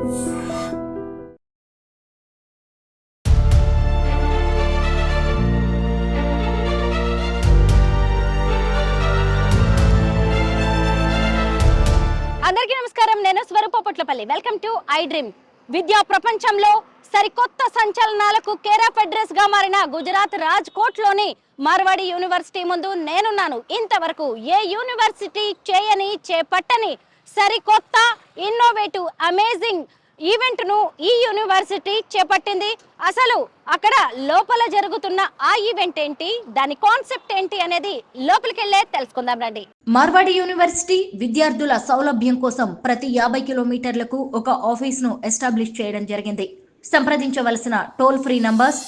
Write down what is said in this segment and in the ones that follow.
అందరికీ నమస్కారం. నేను Swarupa Potlapalli. Welcome to I dream విద్యా ప్రపంచంలో సరికొత్త సంచలనాలకు కేరాఫ్ అడ్రస్గా మారిన గుజరాత్ రాజ్కోట్లోని మార్వాడి యూనివర్సిటీ ముందు నేనున్నాను. ఇంతవరకు ఏ యూనివర్సిటీ చేయని చేపట్టని సరికొత్త ఇన్నోవేటివ్ అమేజింగ్ ఈవెంట్ను ఈ యూనివర్సిటీ చేపట్టింది. అసలు అక్కడ లోపల జరుగుతున్న ఆ ఈవెంట్ ఏంటి? దాని కాన్సెప్ట్ ఏంటి అనేది లోపలికి వెళ్ళే తెలుసుకుందాం రండి. మార్వాడి యూనివర్సిటీ విద్యార్థుల సౌలభ్యం కోసం ప్రతి యాభై కిలోమీటర్లకు ఒక ఆఫీస్ను ఎస్టాబ్లిష్ చేయడం జరిగింది. సంప్రదించవలసిన టోల్ ఫ్రీ నంబర్స్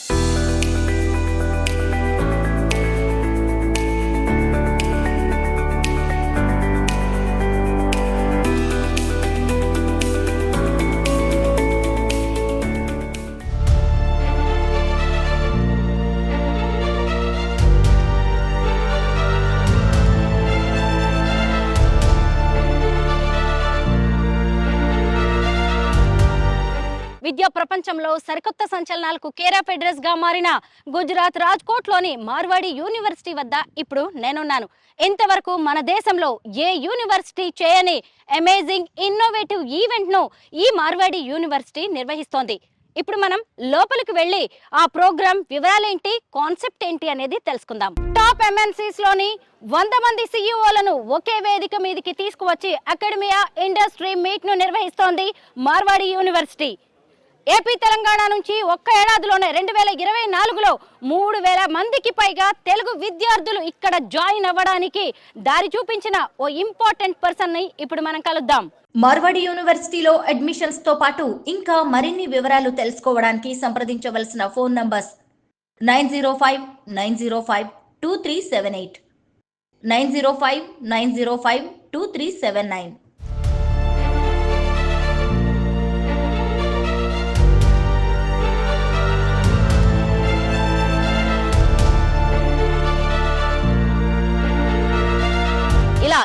ప్రపంచంలో సరికొత్త సంచలనాలకు కేరాఫ్ అడ్రస్గా మారిన గుజరాత్ రాజ్కోట్లోని మార్వాడి యూనివర్సిటీ వద్ద ఇప్పుడు నేనున్నాను. ఇంతవరకు మన దేశంలో ఏ యూనివర్సిటీ చేయని అమేజింగ్ ఇన్నోవేటివ్ ఈవెంట్ను ఈ మార్వాడి యూనివర్సిటీ నిర్వహిస్తోంది. ఇప్పుడు మనం లోపలికి వెళ్ళి ఆ ప్రోగ్రామ్ వివరాలేంటి కాన్సెప్ట్ ఏంటి అనేది తెలుసుకుందాం. టాప్ ఎంఎన్సీస్లోని వంద మంది సీఈఓలను ఒకే వేదిక మీదకి తీసుకువచ్చి అకాడమియా ఇండస్ట్రీ మీట్ను నిర్వహిస్తోంది మార్వాడి యూనివర్సిటీ. ఏపీ తెలంగాణ నుంచి ఒక్క ఏడాదిలోనే రెండు వేల ఇరవై నాలుగులో మూడు వేల మందికి పైగా తెలుగు విద్యార్థులు ఇక్కడ జాయిన్ అవ్వడానికి దారి చూపించిన ఓ ఇంపార్టెంట్ పర్సన్ని ఇప్పుడు మనం కలుద్దాం. మార్వాడి యూనివర్సిటీలో అడ్మిషన్స్తో పాటు ఇంకా మరిన్ని వివరాలు తెలుసుకోవడానికి సంప్రదించవలసిన phone numbers nine zero five nine zero five two three seven eight. Nine zero five nine zero five two three seven nine.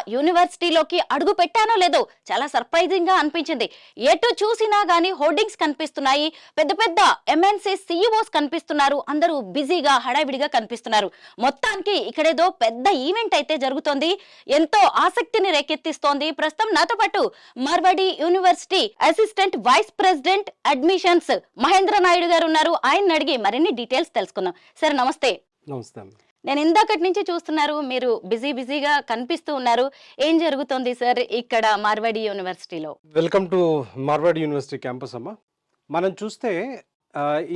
యూనివర్సిటీలోకి అడుగు పెట్టానో లేదో చాలా సర్ప్రైజింగ్గా అనిపించింది. ఎటు చూసినా గానీ హోర్డింగ్స్ కనిపిస్తున్నాయి. పెద్ద పెద్ద ఎంఎన్సీ సీఈఓస్ కనిపిస్తున్నారు. అందరూ బిజీగా హడావిడిగా కనిపిస్తున్నారు. మొత్తానికి ఇక్కడేదో పెద్ద ఈవెంట్ అయితే జరుగుతోంది. ఎంతో ఆసక్తిని రేకెత్తిస్తోంది. ప్రస్తుతం నాతో పాటు Marwadi university assistant vice president admissions Mahendra Naidu గారు ఉన్నారు. ఆయన అడిగి మరిన్ని డీటెయిల్స్ తెలుసుకుందాం. సార్ నమస్తే. నమస్తే నేను ఇందాకటి నుంచి చూస్తున్నారు మీరు బిజీ బిజీగా కనిపిస్తూ ఉన్నారు. ఏం జరుగుతోంది సార్ ఇక్కడ మార్వాడి యూనివర్సిటీలో? Welcome to Marwad university campus అమ్మ. మనం చూస్తే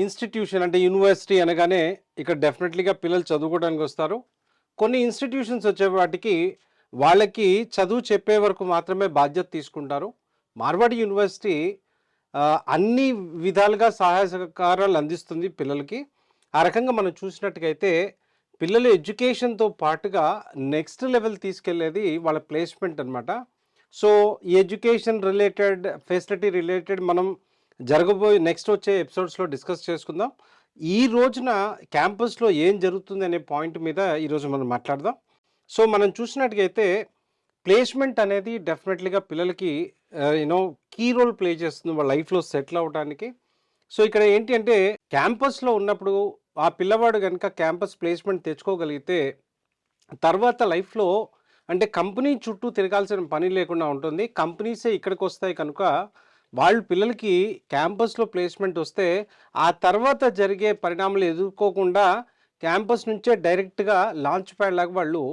ఇన్స్టిట్యూషన్ అంటే యూనివర్సిటీ అనగానే ఇక్కడ డెఫినెట్లీగా పిల్లలు చదువుకోవడానికి వస్తారు. కొన్ని ఇన్స్టిట్యూషన్స్ వచ్చే వాటికి వాళ్ళకి చదువు చెప్పే వరకు మాత్రమే బాధ్యత తీసుకుంటారు. మార్వాడి యూనివర్సిటీ అన్ని విధాలుగా సహాయ సహకారాలు అందిస్తుంది పిల్లలకి. ఆ రకంగా మనం చూసినట్టుగైతే పిల్లల ఎడ్యుకేషన్తో పాటుగా నెక్స్ట్ లెవెల్ తీసుకెళ్ళేది వాళ్ళ ప్లేస్మెంట్ అన్నమాట. సో ఈ ఎడ్యుకేషన్ రిలేటెడ్ ఫెసిలిటీ రిలేటెడ్ మనం జరగబోయే నెక్స్ట్ వచ్చే ఎపిసోడ్స్లో డిస్కస్ చేసుకుందాం. ఈ రోజున క్యాంపస్లో ఏం జరుగుతుంది అనే పాయింట్ మీద ఈరోజు మనం మాట్లాడదాం. సో మనం చూసినట్టుగైతే ప్లేస్మెంట్ అనేది డెఫినెట్లీగా పిల్లలకి యూనో కీ రోల్ ప్లే చేస్తుంది వాళ్ళ లైఫ్లో సెటిల్ అవడానికి సో ఇక్కడ ఏంటి అంటే క్యాంపస్లో ఉన్నప్పుడు ఆ పిల్లవాడు కనుక క్యాంపస్ ప్లేస్మెంట్ తెచ్చుకోగలిగితే తర్వాత లైఫ్లో అంటే కంపెనీ చుట్టూ తిరగాల్సిన పని లేకుండా ఉంటుంది. కంపెనీసే ఇక్కడికి వస్తాయి కనుక వాళ్ళు పిల్లలకి క్యాంపస్లో ప్లేస్మెంట్ వస్తే ఆ తర్వాత జరిగే పరిణామాలు ఎదుర్కోకుండా క్యాంపస్ నుంచే డైరెక్ట్గా లాంచ్ ప్యాడ్ లాగా వాళ్ళు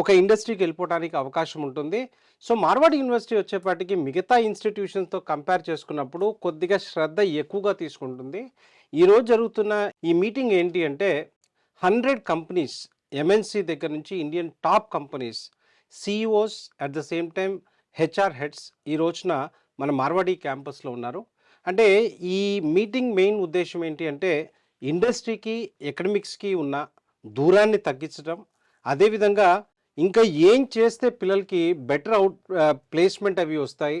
ఒక ఇండస్ట్రీకి వెళ్ళిపోవడానికి అవకాశం ఉంటుంది. సో మార్వాడి యూనివర్సిటీ వచ్చేపాటికి మిగతా ఇన్స్టిట్యూషన్స్తో కంపేర్ చేసుకున్నప్పుడు కొద్దిగా శ్రద్ధ ఎక్కువగా తీసుకుంటుంది. ఈరోజు జరుగుతున్న ఈ మీటింగ్ ఏంటి అంటే హండ్రెడ్ కంపెనీస్ ఎంఎన్సి దగ్గర నుంచి Indian top companies CEOs at the same time HR heads ఈ రోజున మన మార్వాడి క్యాంపస్లో ఉన్నారు. అంటే ఈ మీటింగ్ మెయిన్ ఉద్దేశం ఏంటి అంటే ఇండస్ట్రీకి ఎకడమిక్స్కి ఉన్న దూరాన్ని తగ్గించడం. అదేవిధంగా ఇంకా ఏం చేస్తే పిల్లలకి బెటర్ అవుట్ ప్లేస్మెంట్ అవి వస్తాయి.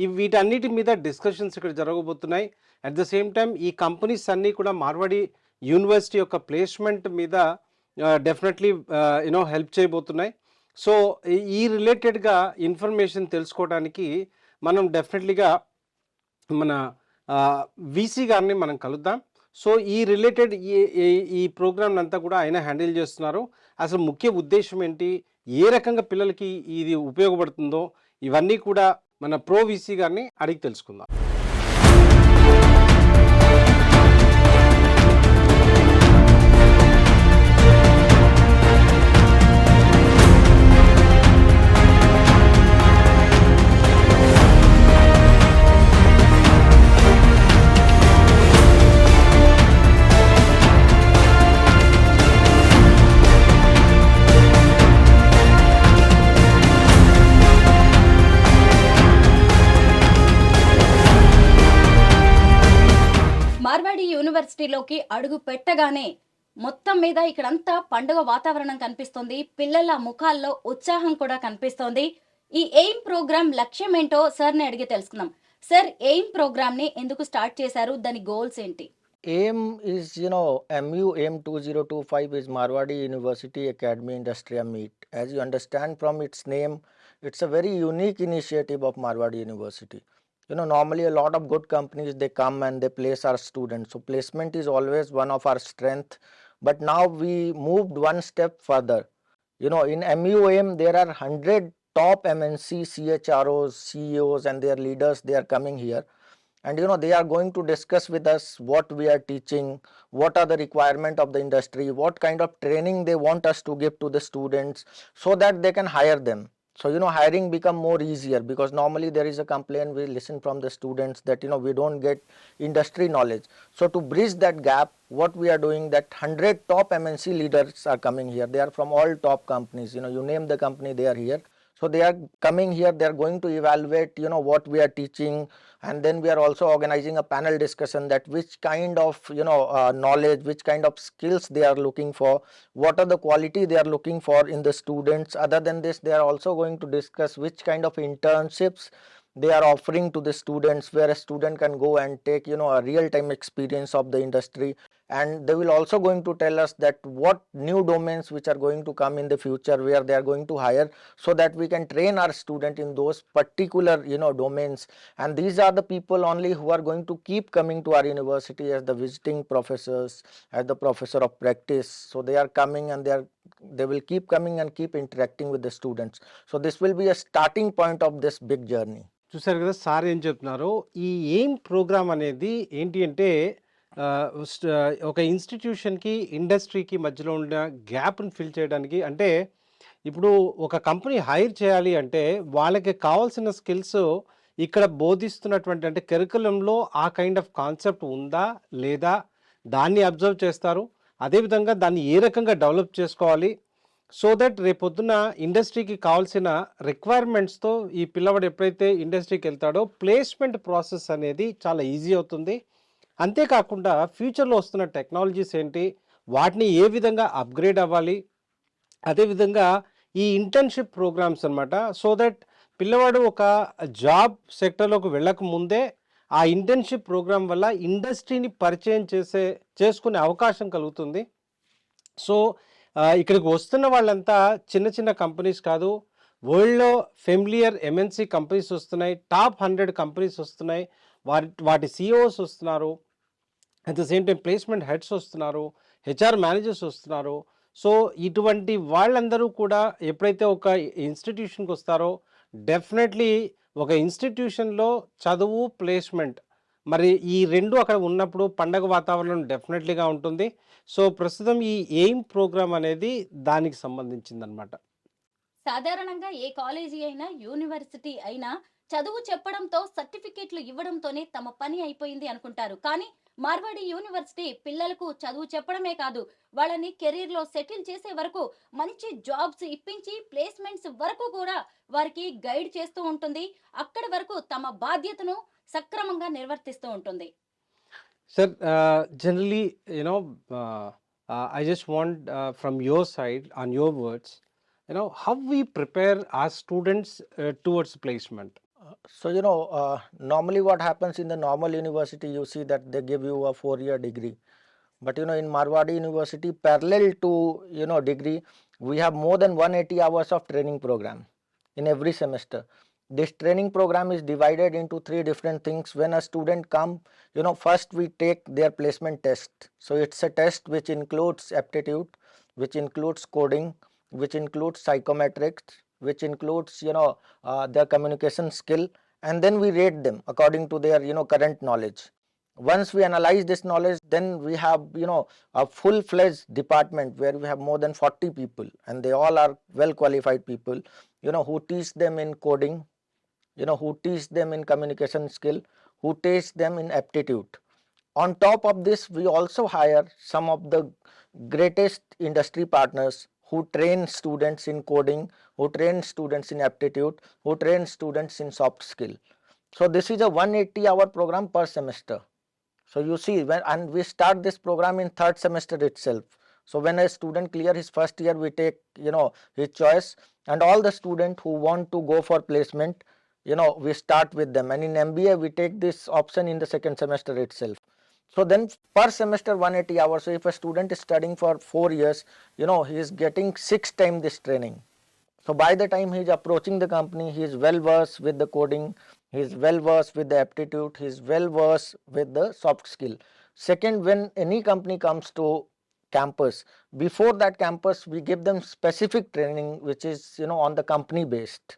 వీటన్నిటి మీద డిస్కషన్స్ ఇక్కడ జరగబోతున్నాయి. అట్ ద సేమ్ టైం ఈ కంపెనీస్ అన్నీ కూడా మార్వాడి యూనివర్సిటీ యొక్క ప్లేస్మెంట్ మీద డెఫినెట్లీ యూనో హెల్ప్ చేయబోతున్నాయి. సో ఈ రిలేటెడ్గా ఇన్ఫర్మేషన్ తెలుసుకోవడానికి మనం డెఫినెట్లీగా మన వీసీ గారిని మనం కలుద్దాం. సో ఈ రిలేటెడ్ ఈ ఈ- ప్రోగ్రామ్ అంతా కూడా ఆయన హ్యాండిల్ చేస్తున్నారు. అసలు ముఖ్య ఉద్దేశం ఏంటి? ఏ రకంగా పిల్లలకి ఇది ఉపయోగపడుతుందో? ఇవన్నీ కూడా మన ప్రో విసి గారిని అడిగి తెలుసుకుందాం. పరిస్థితిలోకి అడుగు పెట్టగానే మొత్తం మీద ఇక్కడంతా పండుగ వాతావరణం కనిపిస్తోంది. పిల్లల ముఖాల్లో ఉత్సాహం కూడా కనిపిస్తోంది. ఈ ఎయిమ్ ప్రోగ్రామ్ లక్ష్యం ఏంటో సార్ని అడిగి తెలుసుకుందాం. సార్ ఎయిమ్ ప్రోగ్రామ్ని ఎందుకు స్టార్ట్ చేశారు? దాని గోల్స్ ఏంటి? Aim is you know MU aim two zero two five is Marwadi university academy industrial meet. As you understand from its name it's a very unique initiative of Marwadi university. You know, normally a lot of good companies they come and they place our students. So placement is always one of our strength. But now we moved one step further. You know, in MUAM there are 100 top MNC CHROs, CEOs and their leaders they are coming here and you know they are going to discuss with us what we are teaching what are the requirement of the industry what kind of training they want us to give to the students so that they can hire them so you know hiring become more easier because normally there is a complaint we listen from the students that you know we don't get industry knowledge. So to bridge that gap what we are doing that 100 top mnc leaders are coming here. They are from all top companies you know you name the company they are here so they are coming here they are going to evaluate you know what we are teaching. And then we are also organizing a panel discussion that which kind of you know uh, knowledge which kind of skills they are looking for what are the quality they are looking for in the students. Other than this they are also going to discuss which kind of internships they are offering to the students where a student can go and take you know a real time experience of the industry and they will also going to tell us that what new domains which are going to come in the future where they are going to hire so that we can train our student in those particular you know domains and these are the people only who are going to keep coming to our university as the visiting professors as the professor of practice so they are coming and they are they will keep coming and keep interacting with the students so this will be a starting point of this big journey చూసారు కదా sir ఏం చెప్తున్నారు ఈ aim programme అనేది ఏంటి అంటే ఆ, స్ట్- ఒక ఇన్స్టిట్యూషన్కి ఇండస్ట్రీకి మధ్యలో ఉన్న గ్యాప్ని ఫిల్ చేయడానికి అంటే ఇప్పుడు ఒక కంపెనీ హైర్ చేయాలి అంటే వాళ్ళకి కావాల్సిన స్కిల్స్ ఇక్కడ బోధిస్తున్నటువంటి అంటే కరికులంలో ఆ కైండ్ ఆఫ్ కాన్సెప్ట్ ఉందా లేదా దాన్ని అబ్జర్వ్ చేస్తారు. అదేవిధంగా దాన్ని ఏ రకంగా డెవలప్ చేసుకోవాలి సో దట్ రేపొద్దున ఇండస్ట్రీకి కావాల్సిన రిక్వైర్మెంట్స్తో ఈ పిల్లవాడు ఎప్పుడైతే ఇండస్ట్రీకి వెళ్తాడో ప్లేస్మెంట్ ప్రాసెస్ అనేది చాలా ఈజీ అవుతుంది. అంతేకాకుండా ఫ్యూచర్లో వస్తున్న టెక్నాలజీస్ ఏంటి? వాటిని ఏ విధంగా అప్గ్రేడ్ అవ్వాలి? అదేవిధంగా ఈ ఇంటర్న్షిప్ ప్రోగ్రామ్స్ అనమాట సో దట్ పిల్లవాడు ఒక జాబ్ సెక్టర్లోకి వెళ్ళక ముందే ఆ ఇంటర్న్షిప్ ప్రోగ్రామ్ వల్ల ఇండస్ట్రీని పరిచయం చేసే చేసుకునే అవకాశం కలుగుతుంది. సో ఇక్కడికి వస్తున్న వాళ్ళంతా చిన్న చిన్న కంపెనీస్ కాదు. వరల్డ్లో ఫెమిలియర్ ఎంఎన్సి కంపెనీస్ వస్తున్నాయి. టాప్ హండ్రెడ్ కంపెనీస్ వస్తున్నాయి. వాటి వాటి సిఇఓస్ వస్తున్నారు. At the same time placement heads వస్తున్నారు హెచ్ఆర్ మేనేజర్స్ వస్తున్నారు. సో ఇటువంటి వాళ్ళందరూ కూడా ఎప్పుడైతే ఒక ఇన్స్టిట్యూషన్కి వస్తారో డెఫినెట్లీ ఒక ఇన్స్టిట్యూషన్లో చదువు ప్లేస్మెంట్ మరి ఈ రెండు అక్కడ ఉన్నప్పుడు పండగ వాతావరణం డెఫినెట్లీగా ఉంటుంది. సో ప్రస్తుతం ఈ ఎయిమ్ ప్రోగ్రామ్ అనేది దానికి సంబంధించిందనమాట సాధారణంగా ఏ కాలేజీ అయినా యూనివర్సిటీ అయినా చదువు చెప్పడంతో సర్టిఫికేట్లు ఇవ్వడంతోనే తమ పని అయిపోయింది అనుకుంటారు. కానీ మార్వాడి యూనివర్సిటీ పిల్లలకు చదువు చెప్పడమే కాదు వాళ్ళని కెరీర్లో సెటిల్ చేసే వరకు మంచి జాబ్స్ ఇప్పించి ప్లేస్మెంట్స్ వరకు కూడా వారికి గైడ్ చేస్తూ ఉంటుంది. అక్కడి వరకు తమ బాధ్యతను సక్రమంగా నిర్వర్తిస్తూ ఉంటుంది. Sir generally you know I just want from your side on your words you know how we prepare our students towards placement So, you know, uh, normally what happens in the normal university, you see that they give you a four year degree. But, you know, in Marwadi University, parallel to, you know, degree, we have more than 180 hours of training program in every semester. this training program is divided into three different things when a student come you know first we take their placement test so it's a test which includes aptitude which includes coding which includes psychometrics which includes you know uh, their communication skill and then we rate them according to their you know current knowledge. Once we analyze this knowledge then we have you know a full fledged department where we have more than 40 people and they all are well qualified people you know who teach them in coding you know who teach them in communication skill who teach them in aptitude. On top of this we also hire some of the greatest industry partners who train students in coding who train students in aptitude who train students in soft skill. So this is a 180 hour program per semester. So you see when and we start this program in third semester itself. So when a student clear his first year we take you know his choice and all the student who want to go for placement you know we start with them. And in mba we take this option in the second semester itself so then per semester 180 hours so if a student is studying for 4 years you know he is getting 6 time this training. So by the time he is approaching the company he is well versed with the coding he is well versed with the aptitude he is well versed with the soft skill. Second when any company comes to campus before that campus we give them specific training which is you know on the company based.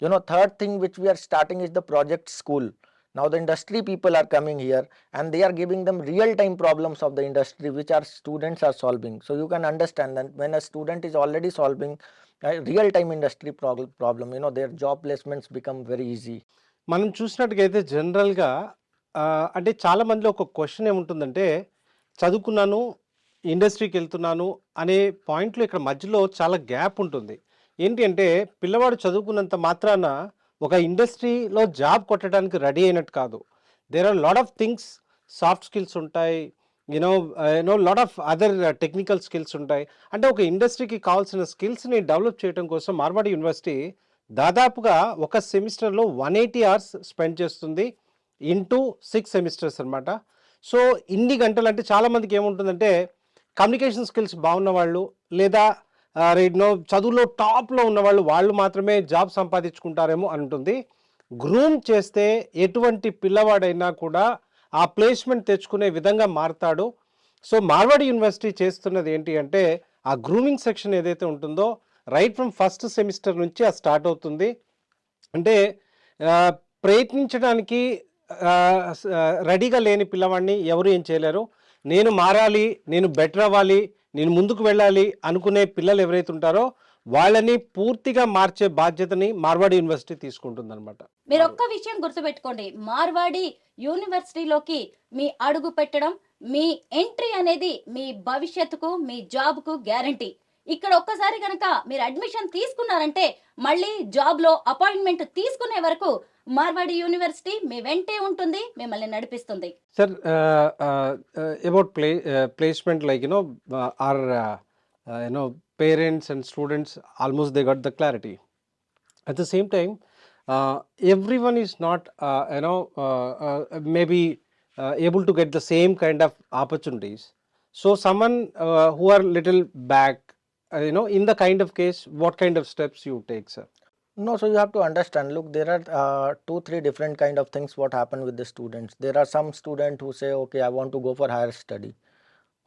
You know third thing which we are starting is the project school now the industry people are coming here and they are giving them real time problems of the industry which our students are solving so you can understand that when a student is already solving a real time industry problem you know their job placements become very easy మనం చూసినట్టుగైతే జనరల్గా అంటే చాలా మందిలో ఒక question ఏముంటుందంటే చదువుకున్నాను ఇండస్ట్రీకి వెళ్తున్నాను అనే పాయింట్లో ఇక్కడ మధ్యలో చాలా గ్యాప్ ఉంటుంది ఏంటి అంటే పిల్లవాడు చదువుకున్నంత మాత్రాన ఒక ఇండస్ట్రీలో జాబ్ కొట్టడానికి రెడీ అయినట్టు కాదు. There are lot of things soft skills ఉంటాయి. You know you know lot of other technical skills ఉంటాయి. అంటే ఒక ఇండస్ట్రీకి కావాల్సిన స్కిల్స్ని డెవలప్ చేయడం కోసం మార్వాడి యూనివర్సిటీ దాదాపుగా ఒక సెమిస్టర్లో వన్ ఎయిటీ అవర్స్ స్పెండ్ చేస్తుంది ఇంటూ సిక్స్ సెమిస్టర్స్ అనమాట సో ఇన్ని గంటలు అంటే చాలామందికి ఏముంటుందంటే కమ్యూనికేషన్ స్కిల్స్ బాగున్న వాళ్ళు లేదా నో చదువులో టాప్లో ఉన్న వాళ్ళు వాళ్ళు మాత్రమే జాబ్ సంపాదించుకుంటారేమో అంటుంది గ్రూమ్ చేస్తే ఎటువంటి పిల్లవాడైనా కూడా ఆ ప్లేస్మెంట్ తెచ్చుకునే విధంగా మారతాడు. సో మార్వాడి యూనివర్సిటీ చేస్తున్నది ఏంటి అంటే ఆ గ్రూమింగ్ సెక్షన్ ఏదైతే ఉంటుందో రైట్ ఫ్రమ్ ఫస్ట్ సెమిస్టర్ నుంచి అది స్టార్ట్ అవుతుంది. అంటే ప్రయత్నించడానికి రెడీగా లేని పిల్లవాడిని ఎవరు ఏం చేయలేరు. నేను మారాలి నేను బెటర్ అవ్వాలి నేను ముందుకు వెళ్ళాలి అనుకునే పిల్లలు ఎవరైతే ఉంటారో వాళ్ళని పూర్తిగా మార్చే బాధ్యతని మార్వాడి యూనివర్సిటీ తీసుకుంటుందన్నమాట. మీరు ఒక్క విషయం గుర్తుపెట్టుకోండి. మార్వాడి యూనివర్సిటీలోకి మీ అడుగు పెట్టడం మీ ఎంట్రీ అనేది మీ భవిష్యత్తుకు మీ జాబ్కు గ్యారంటీ. ఇక్కడ ఒక్కసారి కనుక మీరు అడ్మిషన్ తీసుకున్నారంటే మళ్ళీ జాబ్లో అపాయింట్మెంట్ తీసుకునే వరకు మార్వాడి యూనివర్సిటీ మీ వెంటే ఉంటుంది మిమ్మల్ని నడిపిస్తుంది. Sir about play placement like you know or you know parents and students almost they got the clarity at the same time every one is not you know maybe able to get the same kind of opportunities the same kind or little so someone uh, who are little back uh, you know in the kind of case what kind of steps you take sir No, so you have to understand. Look, there are uh, two, three different kind of things what happen with the students. There are some students who say, okay, I want to go for higher study.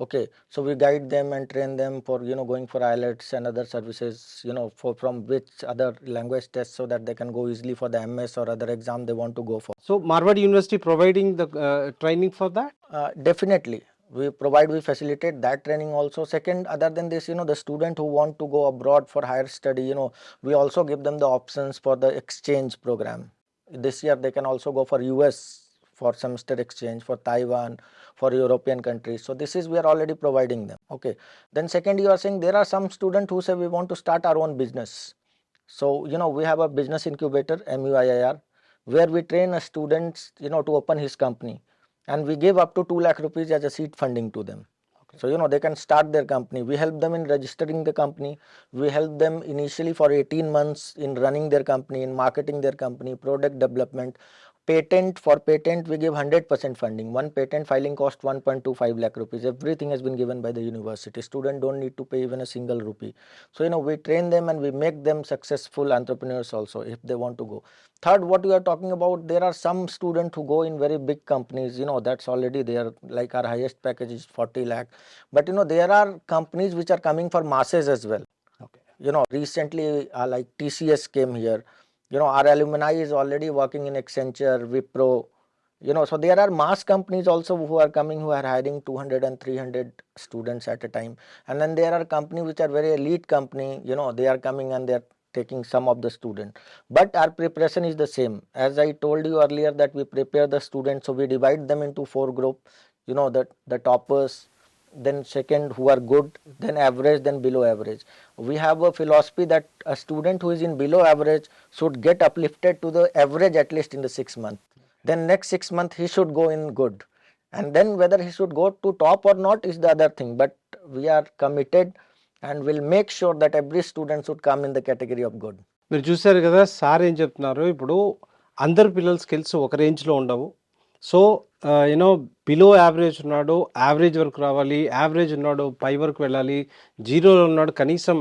Okay, so we guide them and train them for you know going for IELTS and other services. You know, for from which other language tests so that they can go easily for the MS or other exam they want to go for. so marvard university providing the uh, training for that Uh, definitely we provide we facilitate that training also. Second other than this you know the student who want to go abroad for higher study you know we also give them the options for the exchange program. This year they can also go for us for semester exchange for taiwan for european countries. So this is we are already providing them. Okay. Then second you are saying there are some students who say we want to start our own business. So you know we have a business incubator muiir where we train a students you know to open his company and we give up to 2 lakh rupees as a seed funding to them. So you know they can start their company. We help them in registering the company. We help them initially for 18 months in running their company in marketing their company product development patent for patent we give 100% funding. One patent filing cost 1.25 lakh rupees. Everything has been given by the university. Student don't need to pay even a single rupee. So you know we train them and we make them successful entrepreneurs also if they want to go. Third what you are talking about there are some students who go in very big companies you know that's already there like our highest package is 40 lakh. But you know there are companies which are coming for masses as well. Okay you know recently uh, like tcs came here you know our alumni is already working in accenture wipro you know so there are mass companies also who are coming who are hiring 200 and 300 students at a time. And then there are companies which are very elite company you know they are coming and they are taking some of the student. But our preparation is the same. As i told you earlier that we prepare the students so we divide them into four group you know that the toppers then second who are good then average then below average we have a philosophy that a student who is in below average should get uplifted to the average at least in the six month then next six month he should go in good and then whether he should go to top or not is the other thing but we are committed and will make sure that every student should come in the category of good మీరు చూశారు కదా sir ఏం చెప్తున్నారు ఇప్పుడు అందరు పిల్లల skills ఒక రేంజ్లో ఉండవు సో యూనో below average ఉన్నాడు యావరేజ్ వరకు రావాలి యావరేజ్ ఉన్నాడు పై వరకు వెళ్ళాలి జీరోలో ఉన్నాడు కనీసం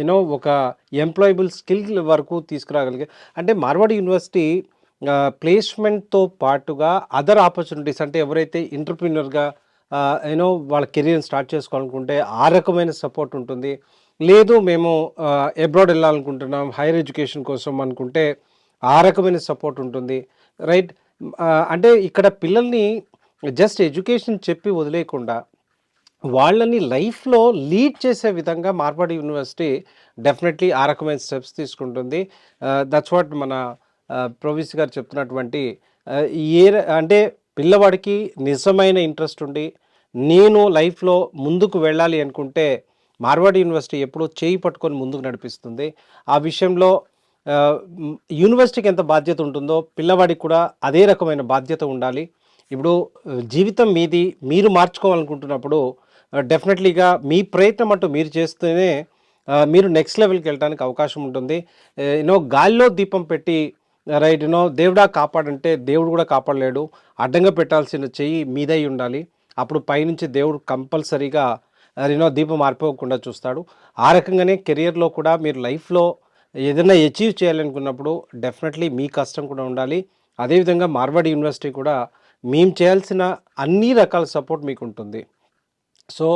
యూనో ఒక ఎంప్లాయబుల్ స్కిల్ వరకు తీసుకురాగలిగే అంటే మార్వాడ్ యూనివర్సిటీ ప్లేస్మెంట్తో పాటుగా అదర్ ఆపర్చునిటీస్ అంటే ఎవరైతే ఎంటర్ప్రీనర్గా యూనో వాళ్ళ కెరీర్ని స్టార్ట్ చేసుకోవాలనుకుంటే ఆ రకమైన సపోర్ట్ ఉంటుంది. లేదు మేము అబ్రాడ్ వెళ్ళాలనుకుంటున్నాం హైయర్ ఎడ్యుకేషన్ కోసం అనుకుంటే ఆ రకమైన సపోర్ట్ ఉంటుంది. రైట్ అంటే ఇక్కడ పిల్లల్ని జస్ట్ ఎడ్యుకేషన్ చెప్పి వదిలేయకుండా వాళ్ళని లైఫ్లో లీడ్ చేసే విధంగా మార్వాడి యూనివర్సిటీ డెఫినెట్లీ ఆ రకమైన స్టెప్స్ తీసుకుంటుంది. దట్స్ వాట్ మన ప్రొవిస్ గారు చెప్తున్నటువంటి ఏ అంటే పిల్లవాడికి నిజమైన ఇంట్రెస్ట్ ఉండి నేను లైఫ్లో ముందుకు వెళ్ళాలి అనుకుంటే మార్వాడి యూనివర్సిటీ ఎప్పుడూ చేయి పట్టుకొని ముందుకు నడిపిస్తుంది. ఆ విషయంలో యూనివర్సిటీకి ఎంత బాధ్యత ఉంటుందో పిల్లవాడికి కూడా అదే రకమైన బాధ్యత ఉండాలి. ఇప్పుడు జీవితం మీది మీరు మార్చుకోవాలనుకుంటున్నప్పుడు డెఫినెట్లీగా మీ ప్రయత్నం అంటూ మీరు చేస్తేనే మీరు నెక్స్ట్ లెవెల్కి వెళ్ళడానికి అవకాశం ఉంటుంది. యూనో గాల్లో దీపం పెట్టి రైట్ యూనో దేవుడా కాపాడంటే దేవుడు కూడా కాపాడలేడు. అడ్డంగా పెట్టాల్సిన చెయ్యి మీదై ఉండాలి. అప్పుడు పైనుంచి దేవుడు కంపల్సరీగా యూనో దీపం మారిపోకుండా చూస్తాడు. ఆ రకంగానే కెరియర్లో కూడా మీరు లైఫ్లో ఏదైనా అచీవ్ చేయాలనుకున్నప్పుడు డెఫినెట్లీ మీ కష్టం కూడా ఉండాలి. అదేవిధంగా మార్వాడ్ యూనివర్సిటీ కూడా మేము చేయాల్సిన అన్ని రకాల సపోర్ట్ మీకు ఉంటుంది సో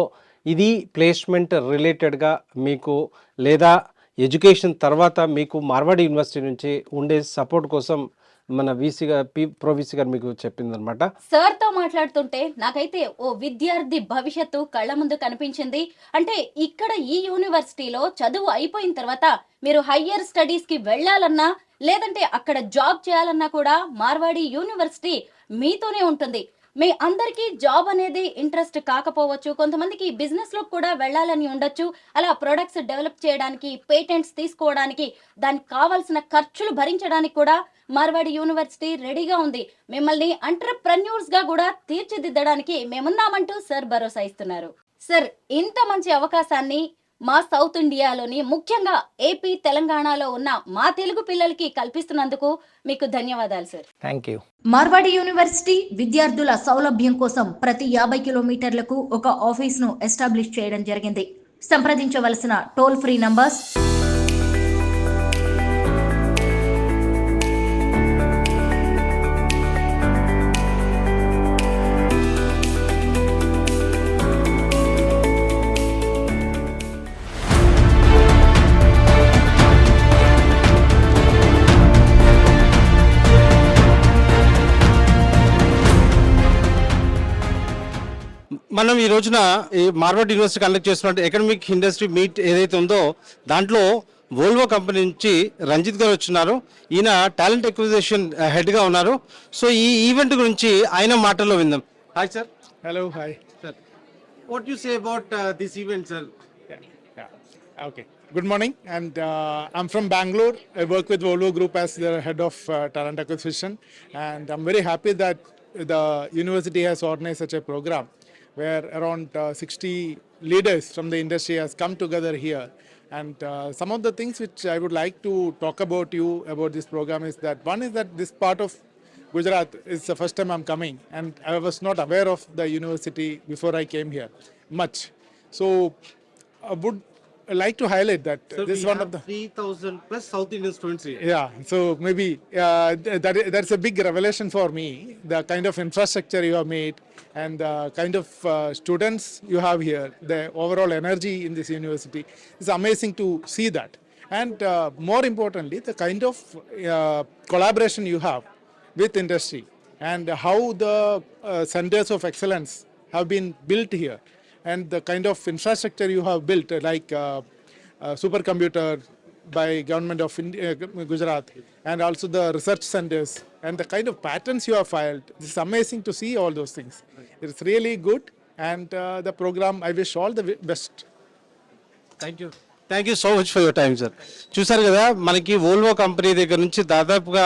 ఇది ప్లేస్మెంట్ రిలేటెడ్గా మీకు లేదా ఎడ్యుకేషన్ తర్వాత మీకు మార్వాడి యూనివర్సిటీ నుంచి ఉండే సపోర్ట్ కోసం మన వీసీ గారు పి ప్రొవిసీ గారు మీకు చెప్పిందనమాట సార్తో మాట్లాడుతుంటే నాకైతే ఓ విద్యార్థి భవిష్యత్తు కళ్ళ ముందు కనిపించింది. అంటే ఇక్కడ ఈ యూనివర్సిటీలో చదువు అయిపోయిన తర్వాత మీరు హయ్యర్ స్టడీస్కి వెళ్ళాలన్నా లేదంటే అక్కడ జాబ్ చేయాలన్నా కూడా మార్వాడి యూనివర్సిటీ మీతోనే ఉంటుంది. మీ అందరికీ జాబ్ అనేది ఇంట్రెస్ట్ కాకపోవచ్చు. కొంతమందికి బిజినెస్లో కూడా వెళ్ళాలని ఉండొచ్చు. అలా ప్రొడక్ట్స్ డెవలప్ చేయడానికి పేటెంట్స్ తీసుకోవడానికి దానికి కావాల్సిన ఖర్చులు భరించడానికి కూడా మార్వాడి యూనివర్సిటీ రెడీగా ఉంది. మిమ్మల్ని ఎంటర్ప్రెన్యూర్స్గా కూడా తీర్చిదిద్దడానికి మేమున్నామంటూ సార్ భరోసా ఇస్తున్నారు. సార్ ఇంత మంచి అవకాశాన్ని మా సౌత్ ఇండియాలోని ముఖ్యంగా ఏపీ తెలంగాణలో ఉన్న మా తెలుగు పిల్లలకి కల్పిస్తున్నందుకు మీకు ధన్యవాదాలు sir. Thank you. Marwadi university విద్యార్థుల సౌలభ్యం కోసం ప్రతి యాభై కిలోమీటర్లకు ఒక ఆఫీస్ను ఎస్టాబ్లిష్ చేయడం జరిగింది. సంప్రదించవలసిన టోల్ ఫ్రీ నంబర్స్ మనం ఈ రోజున ఈ మార్వర్డ్ యూనివర్సిటీ కండక్ట్ చేసినటువంటి ఎకనమిక్ ఇండస్ట్రీ మీట్ ఏదైతే ఉందో దాంట్లో వోల్వో కంపెనీ నుంచి రంజిత్ గారు వచ్చినారు. ఈయన టాలెంట్ ఎక్విజిషన్ హెడ్గా ఉన్నారు. సో ఈ ఈవెంట్ గురించి ఆయన మాటల్లో విందాం. Hi sir hello hi sir what you say about this event sir okay good morning and I'm from Bengaluru I work with Volvo group as the head of talent acquisition and I'm very happy that the university has organise such a program where around uh, 60 leaders from the industry has come together here. And uh, some of the things which I would like to talk about you about this program is that one is that this part of Gujarat is the first time I'm coming, and I was not aware of the university before I came here much. So I would like to highlight that this is one of the 3000 plus South Indian students here. yeah, so maybe uh, that that's a big revelation for me. The kind of infrastructure you have made and the kind of uh, students you have here, the overall energy in this university is amazing to see that. And uh, more importantly, the kind of uh, collaboration you have with industry and how the uh, centers of excellence have been built here and the kind of infrastructure you have built uh, like uh, uh, supercomputer by government of India, uh, Gujarat and also the research centers and the kind of patents you have filed. It's amazing to see all those things. It's really good and uh, the program I wish all the wi- best. Thank you thank you so much for your time sir చూసారు కదా మనకి Volvo company దగ్గర నుంచి దాదాపుగా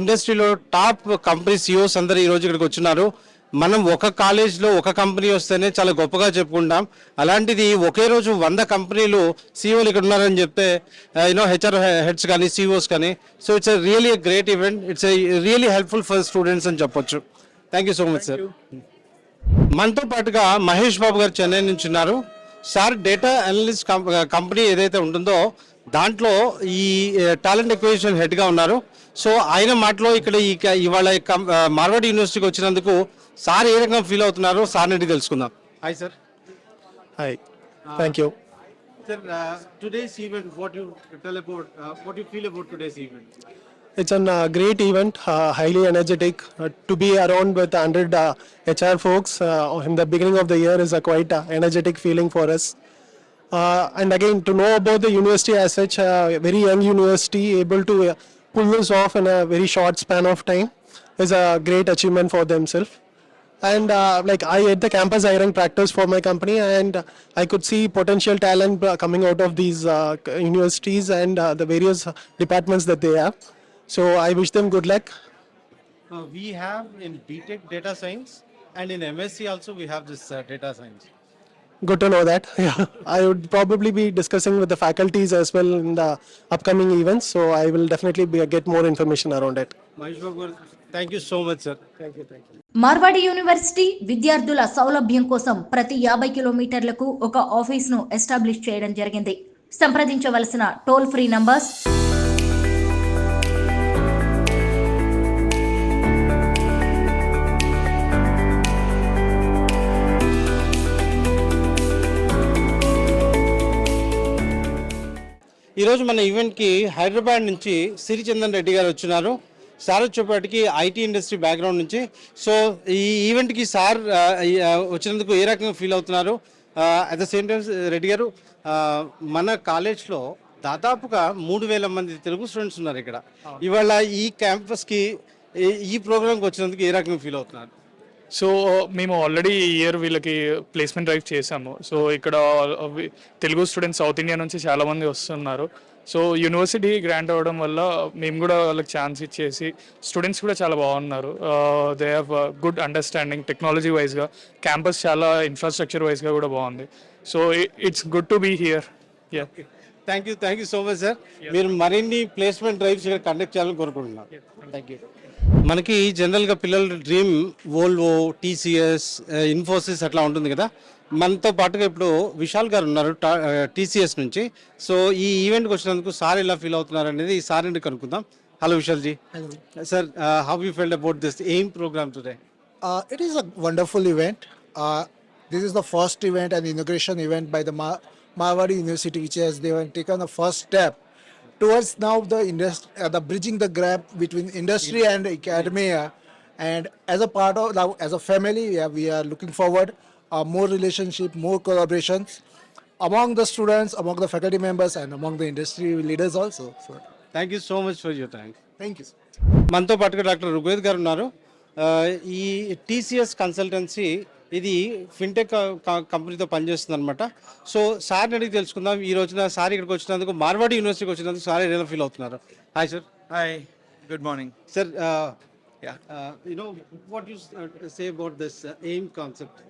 ఇండస్ట్రీలో top company COs అందరూ ఈ రోజు ఇక్కడికి వచ్చినారు మనం ఒక కాలేజ్లో ఒక కంపెనీ వస్తేనే చాలా గొప్పగా చెప్పుకుంటాం. అలాంటిది ఒకే రోజు వంద కంపెనీలు సీఓలు ఇక్కడ ఉన్నారని చెప్తే యూనో హెచ్ఆర్ హెడ్స్ కానీ సీఓస్ కానీ so it's really great event it's really helpful for students అని చెప్పొచ్చు. Thank you so much sir మనతో పాటుగా మహేష్ బాబు గారు చెన్నై నుంచి ఉన్నారు. సార్ డేటా అనలిస్ట్ కంపెనీ ఏదైతే ఉంటుందో దాంట్లో ఈ టాలెంట్ ఎక్విజిషన్ హెడ్గా ఉన్నారు. సో ఆయన మాటలో ఇక్కడ ఈ క- ఇవాళ మార్వాడ్ కం- uh, మార్వాడి యూనివర్సిటీకి వచ్చినందుకు సార్ ఏ రకంగా ఫీల్ అవుతున్నారో సార్ నుండి తెలుసుకుందాం hi sir Hi, thank you. Sir today's event what you tell about what you feel about today's event It's a uh, great event, uh, highly energetic. Uh, to be around with 100 uh, HR folks uh, in the beginning of the year is a quite uh, energetic feeling for us. Uh, and again, to know about the university as such, uh, a very young university able to uh, pull this off in a very short span of time is a great achievement for themselves. And uh, like I had the campus hiring practice for my company, and I could see potential talent uh, coming out of these uh, universities and uh, the various departments that they have. So I wish them good luck. we have in BTech data science and in MSc also we have this uh, data science. Good to know that. Yeah, I would probably be discussing with the faculties as well in the upcoming events. So I will definitely be, get more information around it. Mahesh Sir. Thank you, thank you. Marwadi university విద్యార్థుల సౌలభ్యం కోసం ప్రతి యాభై కిలోమీటర్లకు ఒక ఆఫీస్ను establish చేయడం జరిగింది సంప్రదించవలసిన toll free numbers ఈరోజు మన ఈవెంట్కి హైదరాబాద్ నుంచి సిరిచందన్ రెడ్డి గారు వచ్చినారు సార్ వచ్చేపాటికి ఐటీ ఇండస్ట్రీ బ్యాక్గ్రౌండ్ నుంచి. సో ఈ ఈవెంట్కి సార్ వచ్చినందుకు ఏ రకంగా ఫీల్ అవుతున్నారు? At the same time Reddy గారు మన కాలేజ్లో దాదాపుగా మూడు వేల మంది తెలుగు స్టూడెంట్స్ ఉన్నారు ఇక్కడ. ఇవాళ ఈ క్యాంపస్కి ఈ- ఈ ప్రోగ్రామ్కి వచ్చినందుకు ఏ రకంగా ఫీల్ అవుతున్నారు? సో మేము ఆల్రెడీ ఈ ఇయర్ వీళ్ళకి ప్లేస్మెంట్ డ్రైవ్ చేసాము సో ఇక్కడ తెలుగు స్టూడెంట్స్ సౌత్ ఇండియా నుంచి చాలా మంది వస్తున్నారు. సో యూనివర్సిటీ గ్రాంట్ అవ్వడం వల్ల మేము కూడా వాళ్ళకి ఛాన్స్ ఇచ్చేసి స్టూడెంట్స్ కూడా చాలా బాగున్నారు. They have good understanding technology వైజ్గా క్యాంపస్ చాలా ఇన్ఫ్రాస్ట్రక్చర్ వైజ్గా కూడా బాగుంది. So it's good to be here yeah thank you thank you so much sir మీరు మరిన్ని ప్లేస్మెంట్ డ్రైవ్స్ ఇక్కడ కండక్ట్ చేయాలని కోరుకుంటున్నాను థ్యాంక్ యూ మనకి జనరల్గా పిల్లల డ్రీమ్ వోల్వో టీసీఎస్ ఇన్ఫోసిస్ అట్లా ఉంటుంది కదా. మనతో పాటుగా ఇప్పుడు విశాల్ గారు ఉన్నారు టీసీఎస్ నుంచి. సో ఈ ఈవెంట్కి వచ్చినందుకు సార్ ఎలా ఫీల్ అవుతున్నారు అనేది ఈ సార్ అండి కనుక్కుందాం. Hello Vishal ji. Sir how you felt about this um program today it is a wonderful event this is the first event and inauguration event by the Marwadi university which has take on the first step towards now the industry the bridging the gap between industry and academy and as a part of as a family we are looking forward uh, more relationship, more collaborations among the students, among the faculty members, and among the industry leaders also. So, thank you so much for your thank thank you. మనతో పాటుగా doctor Rugved గారు ఉన్నారు ఆ, ఈ TCS consultancy ఇది fintech కంపెనీతో పనిచేస్తుంది అనమాట సో సార్ అడిగి తెలుసుకుందాం ఈ రోజున సార్ ఇక్కడికి వచ్చినందుకు మార్వాడి యూనివర్సిటీకి వచ్చినందుకు సార్ ఎలా ఫీల్ అవుతున్నారు hi sir Hi, good morning. Sir Yeah. You know what you say about this aim concept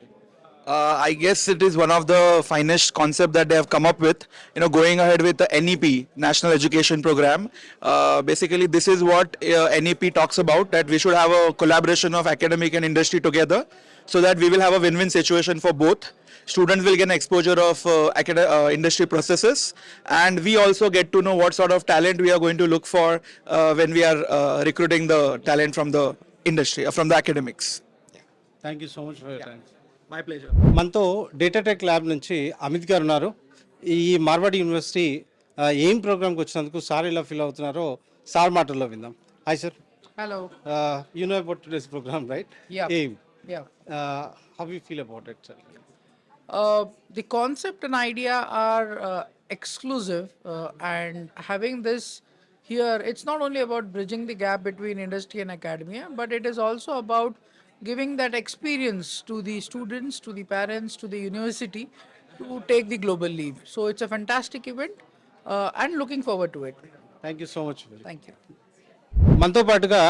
Uh, I guess it is one of the finest concept that they have come up with. You know, going ahead with the NEP National Education Program. Uh, basically, this is what uh, NEP talks about that we should have a collaboration of academic and industry together, so that we will have a win-win situation for both. Students will get an exposure of uh, uh, industry processes, and we also get to know what sort of talent we are going to look for uh, when we are uh, recruiting the talent from the industry, uh, from the academics. Thank you so much for your yeah. time. My మనతో డేటాటెక్ lab నుంచి అమిత్ గారు ఉన్నారు. ఈ Marwad university ఏం ప్రోగ్రామ్కి వచ్చినందుకు sir ఎలా feel అవుతున్నారో సార్ మాటల్లో విందాం. Hi sir hello you know about today's program right um? How you feel about it sir the concept and idea are exclusive and having this here it's not only about bridging the gap between industry and academy but it is also about giving that experience to the students, to the parents, to the university to take the global leap. So it's a fantastic event, uh, and looking forward to it. Thank you so much Thank you. మనతో పాటుగా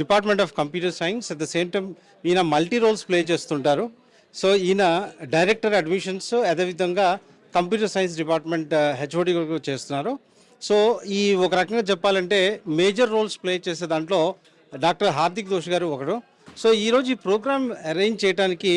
department of computer science at the same time ఈయన multi roles play చేస్తుంటారు so ఈయన director admissions అదేవిధంగా computer science department HOD చేస్తున్నారు so ఈ ఒక రకంగా చెప్పాలంటే మేజర్ రోల్స్ ప్లే చేసే దాంట్లో డాక్టర్ హార్దిక్ దోష్ గారు ఒకడు సో ఈరోజు ఈ ప్రోగ్రామ్ అరేంజ్ చేయడానికి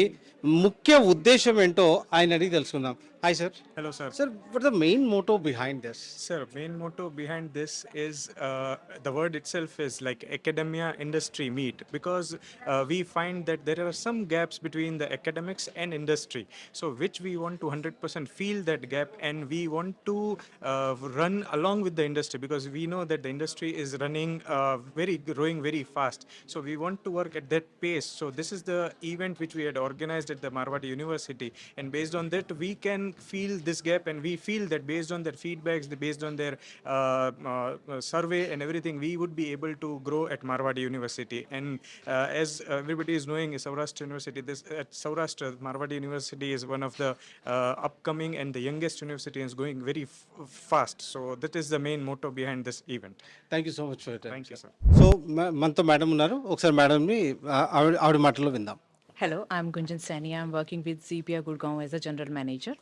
ముఖ్య ఉద్దేశం ఏంటో ఆయన అడిగి తెలుసుకుందాం. Hi, sir. Hello, sir. Sir, what's the main motto behind this? Sir, main motto behind this is uh, the word itself is like academia industry meet because uh, we find that there are some gaps between the academics and industry. So, which we want to 100% fill that gap and we want to uh, run along with the industry because we know that the industry is running uh, very growing very fast. So, we want to work at that pace. So, this is the event which we had organized at the Marwadi University, and based on that, we can feel this gap, and we feel that based on their feedbacks, the- based on their uh, uh, survey and everything, we would be able to grow at Marwadi University. And uh, as everybody is knowing, Saurashtra University, this at Saurashtra, Marwadi University is one of the uh, upcoming and the youngest university and is going very f- fast. So that is the main motto behind this event. Thank you so much for Thank you, sir. So మ- మనతో madam ఉన్నారు ఒకసారి మేడంని ఆ- ఆవిడ ఆవిడ మాటల్లో విందాం Hello, I'm Gunjan Sani. I'm working with ZPA Gurgaon as a general manager.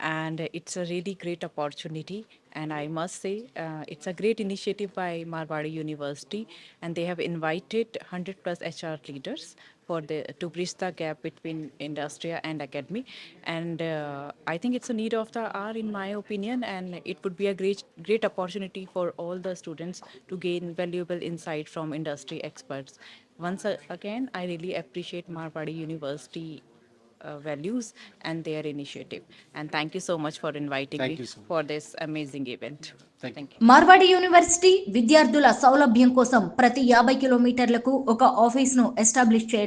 And it's a really great opportunity. And I must say, uh, it's a great initiative by Marwadi University. And they have invited 100 plus HR leaders for the to bridge the gap between industry and academy. And uh, I think it's a need of the hour, in my opinion. And it would be a great, great opportunity for all the students to gain valuable insight from industry experts. Once again, I really appreciate Marwadi University values and their initiative. And thank you so much for inviting Thank me so much. for this amazing event. Marwadi university విద్యార్థుల సౌలభ్యం కోసం ప్రతి యాభై కిలోమీటర్లకు ఒక ఆఫీస్ను establish చేయడం